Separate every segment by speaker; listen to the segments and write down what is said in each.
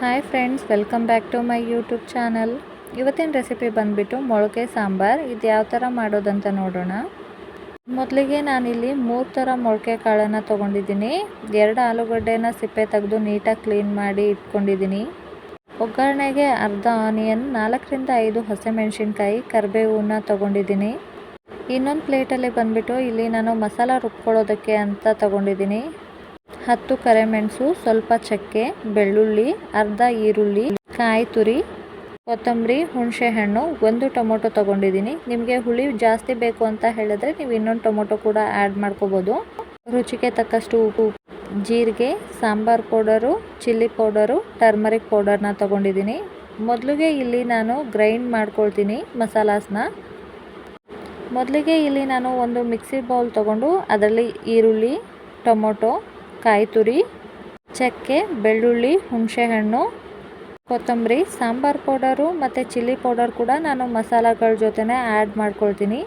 Speaker 1: Hi friends welcome back to my YouTube channel ಇವತ್ತಿನ recipe ಬಂದುಬಿಟ್ಟು ಮೊಳಕೆ ಸಾಂಬಾರ್. ಇದು ಯಾವ ಥರ ಮಾಡೋದಂತ ನೋಡೋಣ. ಮೊದಲಿಗೆ ನಾನಿಲ್ಲಿ ಮೂರು ಥರ ಮೊಳಕೆ ಕಾಳನ್ನು ತೊಗೊಂಡಿದ್ದೀನಿ. ಎರಡು ಆಲೂಗಡ್ಡೆನ ಸಿಪ್ಪೆ ತೆಗೆದು ನೀಟಾಗಿ ಕ್ಲೀನ್ ಮಾಡಿ ಇಟ್ಕೊಂಡಿದ್ದೀನಿ. ಒಗ್ಗರಣೆಗೆ ಅರ್ಧ ಆನಿಯನ್ ನಾಲ್ಕರಿಂದ ಐದು ಹಸಿಮೆಣಸಿನ್ಕಾಯಿ, ಕರಿಬೇವನ್ನ ತೊಗೊಂಡಿದ್ದೀನಿ. ಇನ್ನೊಂದು ಪ್ಲೇಟಲ್ಲಿ ಬಂದುಬಿಟ್ಟು ಇಲ್ಲಿ ನಾನು ಮಸಾಲ ರುಬ್ಕೊಳ್ಳೋದಕ್ಕೆ ಅಂತ ತೊಗೊಂಡಿದ್ದೀನಿ. ಹತ್ತು ಕರೆಮೆಣಸು ಸ್ವಲ್ಪ ಚಕ್ಕೆ, ಬೆಳ್ಳುಳ್ಳಿ, ಅರ್ಧ ಈರುಳ್ಳಿ, ಕಾಯಿ ತುರಿ, ಕೊತ್ತಂಬರಿ, ಹುಣಸೆಹಣ್ಣು, ಒಂದು ಟೊಮೊಟೊ ತೊಗೊಂಡಿದ್ದೀನಿ. ನಿಮಗೆ ಹುಳಿ ಜಾಸ್ತಿ ಬೇಕು ಅಂತ ಹೇಳಿದ್ರೆ ನೀವು ಇನ್ನೊಂದು ಟೊಮೊಟೊ ಕೂಡ ಆ್ಯಡ್ ಮಾಡ್ಕೋಬೋದು. ರುಚಿಗೆ ತಕ್ಕಷ್ಟು ಉಪ್ಪು, ಜೀರಿಗೆ, sambar powder, chilli powder, turmeric ಪೌಡರ್ನ ತೊಗೊಂಡಿದ್ದೀನಿ. ಮೊದಲಿಗೆ ಇಲ್ಲಿ ನಾನು ಗ್ರೈಂಡ್ ಮಾಡ್ಕೊಳ್ತೀನಿ ಮಸಾಲಾಸ್ನ. ಮೊದಲಿಗೆ ಇಲ್ಲಿ ನಾನು ಒಂದು ಮಿಕ್ಸಿ ಬೌಲ್ ತೊಗೊಂಡು ಅದರಲ್ಲಿ ಈರುಳ್ಳಿ, ಟೊಮೊಟೊ ಕಾಯಿ ತುರಿ ಚಕ್ಕೆ, ಬೆಳ್ಳುಳ್ಳಿ, ಹುಣಸೆಹಣ್ಣು, ಕೊತ್ತಂಬರಿ, ಸಾಂಬಾರ್ ಪೌಡರು ಮತ್ತು ಚಿಲ್ಲಿ ಪೌಡರ್ ಕೂಡ ನಾನು ಮಸಾಲಗಳ ಜೊತೆನೇ ಆ್ಯಡ್ ಮಾಡ್ಕೊಳ್ತೀನಿ.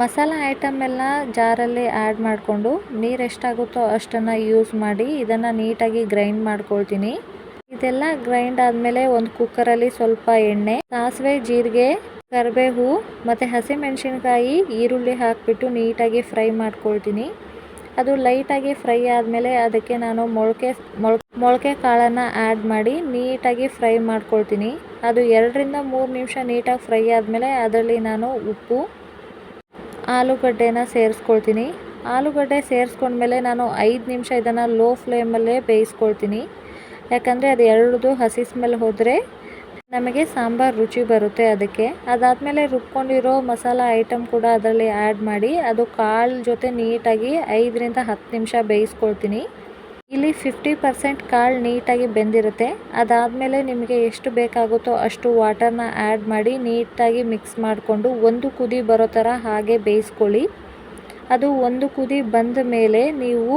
Speaker 1: ಮಸಾಲ ಐಟಮ್ ಎಲ್ಲ ಜಾರಲ್ಲಿ ಆ್ಯಡ್ ಮಾಡಿಕೊಂಡು ನೀರು ಎಷ್ಟಾಗುತ್ತೋ ಅಷ್ಟನ್ನು ಯೂಸ್ ಮಾಡಿ ಇದನ್ನು ನೀಟಾಗಿ ಗ್ರೈಂಡ್ ಮಾಡ್ಕೊಳ್ತೀನಿ. ಇದೆಲ್ಲ ಗ್ರೈಂಡ್ ಆದಮೇಲೆ ಒಂದು ಕುಕ್ಕರಲ್ಲಿ ಸ್ವಲ್ಪ ಎಣ್ಣೆ, ಸಾಸಿವೆ, ಜೀರಿಗೆ, ಕರಿಬೇವು ಮತ್ತು ಹಸಿಮೆಣಸಿನ್ಕಾಯಿ, ಈರುಳ್ಳಿ ಹಾಕಿಬಿಟ್ಟು ನೀಟಾಗಿ ಫ್ರೈ ಮಾಡ್ಕೊಳ್ತೀನಿ. ಅದು ಲೈಟಾಗಿ ಫ್ರೈ ಆದಮೇಲೆ ಅದಕ್ಕೆ ನಾನು ಮೊಳಕೆ ಮೊಳ ಮೊಳಕೆ ಕಾಳನ್ನು ಆ್ಯಡ್ ಮಾಡಿ ನೀಟಾಗಿ ಫ್ರೈ ಮಾಡ್ಕೊಳ್ತೀನಿ. ಅದು ಎರಡರಿಂದ ಮೂರು ನಿಮಿಷ ನೀಟಾಗಿ ಫ್ರೈ ಆದಮೇಲೆ ಅದರಲ್ಲಿ ನಾನು ಉಪ್ಪು, ಆಲೂಗಡ್ಡೆನ ಸೇರಿಸ್ಕೊಳ್ತೀನಿ. ಆಲೂಗಡ್ಡೆ ಸೇರಿಸ್ಕೊಂಡ್ಮೇಲೆ ನಾನು ಐದು ನಿಮಿಷ ಇದನ್ನು ಲೋ ಫ್ಲೇಮಲ್ಲೇ ಬೇಯಿಸ್ಕೊಳ್ತೀನಿ. ಯಾಕಂದರೆ ಅದು ಎರಡದು ಹಸಿ ಸ್ಮೆಲ್ ಹೋದರೆ ನಮಗೆ ಸಾಂಬಾರು ರುಚಿ ಬರುತ್ತೆ ಅದಕ್ಕೆ. ಅದಾದಮೇಲೆ ರುಬ್ಕೊಂಡಿರೋ ಮಸಾಲ ಐಟಮ್ ಕೂಡ ಅದರಲ್ಲಿ ಆ್ಯಡ್ ಮಾಡಿ, ಅದು ಕಾಳು ಜೊತೆ ನೀಟಾಗಿ ಐದರಿಂದ ಹತ್ತು ನಿಮಿಷ ಬೇಯಿಸ್ಕೊಳ್ತೀನಿ. ಇಲ್ಲಿ ಫಿಫ್ಟಿ ಪರ್ಸೆಂಟ್ ಕಾಳು ನೀಟಾಗಿ ಬೆಂದಿರುತ್ತೆ. ಅದಾದಮೇಲೆ ನಿಮಗೆ ಎಷ್ಟು ಬೇಕಾಗುತ್ತೋ ಅಷ್ಟು ವಾಟರ್ನ ಆ್ಯಡ್ ಮಾಡಿ ನೀಟಾಗಿ ಮಿಕ್ಸ್ ಮಾಡಿಕೊಂಡು ಒಂದು ಕುದಿ ಬರೋ ಥರ ಹಾಗೆ ಬೇಯಿಸ್ಕೊಳ್ಳಿ. ಅದು ಒಂದು ಕುದಿ ಬಂದ ಮೇಲೆ ನೀವು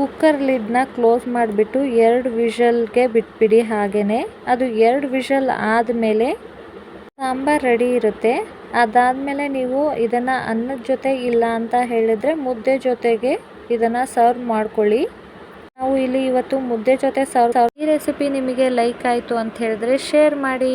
Speaker 1: ಕುಕ್ಕರ್ ಲಿಡ್ನ ಕ್ಲೋಸ್ ಮಾಡಿಬಿಟ್ಟು ಎರಡು ವಿಷಲ್ಗೆ ಬಿಟ್ಬಿಡಿ ಹಾಗೆಯೇ ಅದು ಎರಡು ವಿಷಲ್ ಆದಮೇಲೆ ಸಾಂಬಾರು ರೆಡಿ ಇರುತ್ತೆ. ಅದಾದಮೇಲೆ ನೀವು ಇದನ್ನು ಅನ್ನದ ಜೊತೆ ಇಲ್ಲ ಅಂತ ಹೇಳಿದರೆ ಮುದ್ದೆ ಜೊತೆಗೆ ಇದನ್ನು ಸರ್ವ್ ಮಾಡ್ಕೊಳ್ಳಿ. ನಾವು ಇಲ್ಲಿ ಇವತ್ತು ಮುದ್ದೆ ಜೊತೆ ಸರ್ವ್ ಈ ರೆಸಿಪಿ ನಿಮಗೆ ಲೈಕ್ ಆಯಿತು ಅಂತ ಹೇಳಿದ್ರೆ ಶೇರ್ ಮಾಡಿ.